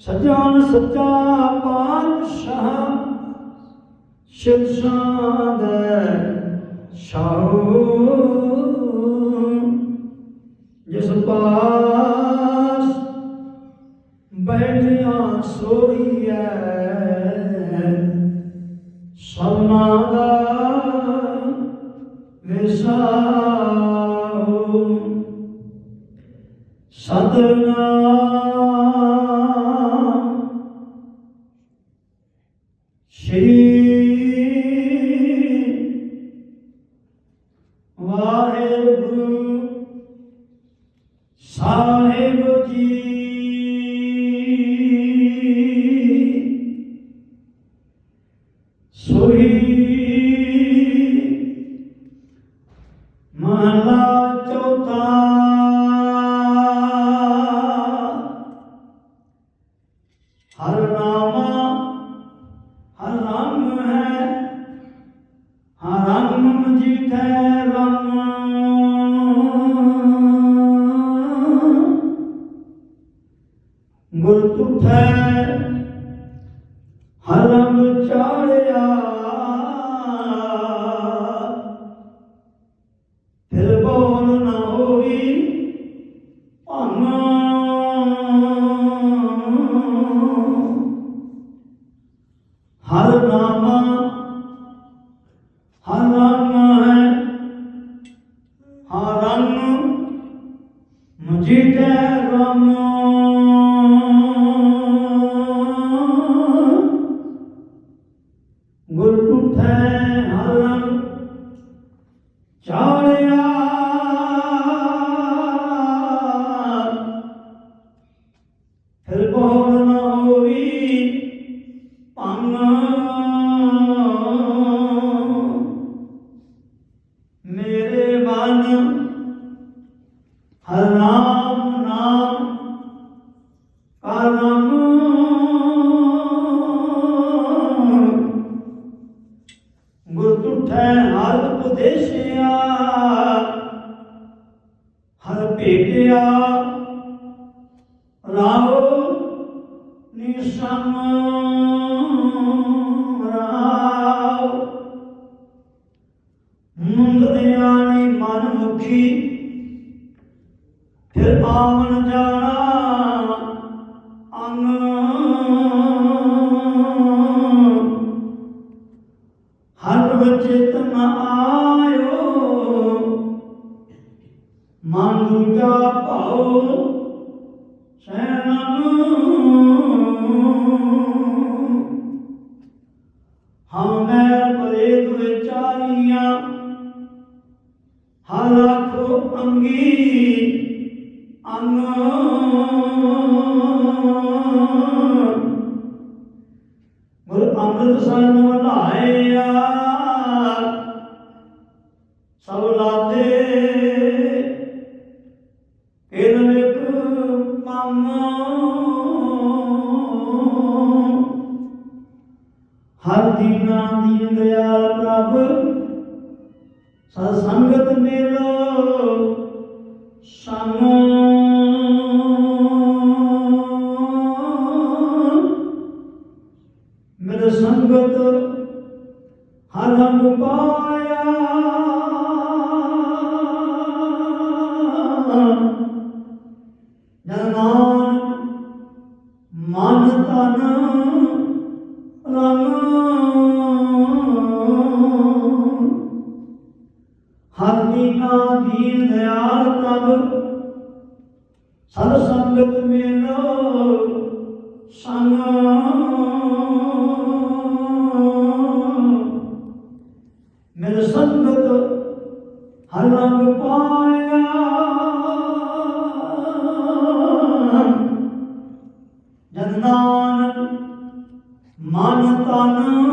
ਸਜਾਨ ਸੱਚਾ ਪਾਤਸ਼ਾਹ ਸ਼ਿਵਸਾਦ ਸ਼ਾਹੂ। ਜਿਸ ਪਾਸ ਬੈਠਿਆ ਸੋਈਐ ਸਭਨਾ ਦਾ ਵਿਸਾਹੂ ਸਤਨਾਮ ਸਾਹਿਬ ਜੀ। ਸੋਹੀ ਮਹਲਾ ਗੁਰ ਤੁਠੈ, ਹਰ ਰੰਗ ਚਾੜਿਆ। ਫਿਰ ਬੋਲ ਨਾ ਹੋਈ ਭੰਗ ਹਰ ਨਾਮਾ, ਹਰ ਨਾਮ ਹੈ। ਹਰ ਰੰਗ ਮਜੀਦੇ ਰੰਗ ਗੁਰ ਤੁਠੈ ਹਰ ਰੰਗ ਚਾੜਿਆ। ਫਿਰ ਬੋਲ ਨਾ ਹੋਈ ਭੰਗ ਮੇਰੇ ਮਨ ਭੇਟਿਆ। ਰਾਉ ਨਿਸ਼ਮ ਰਾਉ ਮੁੰਦਿਆਣੀ ਮਨ ਮੁਖੀ ਫਿਰ ਆਵਨ ਜਾਣਾ ਅੰਗ। ਹਰ ਵਚਿਤ ਆਇਓ ਮਨ ਦੂਜਾ ਭਾਉ ਸੈਨਨ ਹਮ ਮੈਂ ਪਰੇ ਦੁਇ ਚਾਰੀਆਂ, ਹਰ ਰੱਖੋ ਅੰਗੀ ਅੰਗ ਗੁਰ ਅੰਮ੍ਰਿਤ ਸਾਨੂੰ ਵਲਾਇਆ ਸਭ ਲਾਦੇ ਹਰ ਦੀਨਾ ਦੀਨ ਦਿਆਲ ਪ੍ਰਭ। ਸਤ ਸੰਗਤ ਮੇਲੋ ਸੰਗ। ਮੇਰੇ ਸੰਗਤ ਹਰ ਰੰਗ ਪਾਇਆ। ਹਰਨੀ ਹਰ ਦੀਨਾ ਦੀਨ ਦਿਆਲ ਪ੍ਰਭ ਸਦ ਸੰਗਤ ਮੇਲੋ ਸੰਗ। ਮਿਲ ਸੰਗਤ ਹਰ ਰੰਗ ਪਾਇਆ। ਜਨ ਨਾਨਕ ਮਨ ਤਨ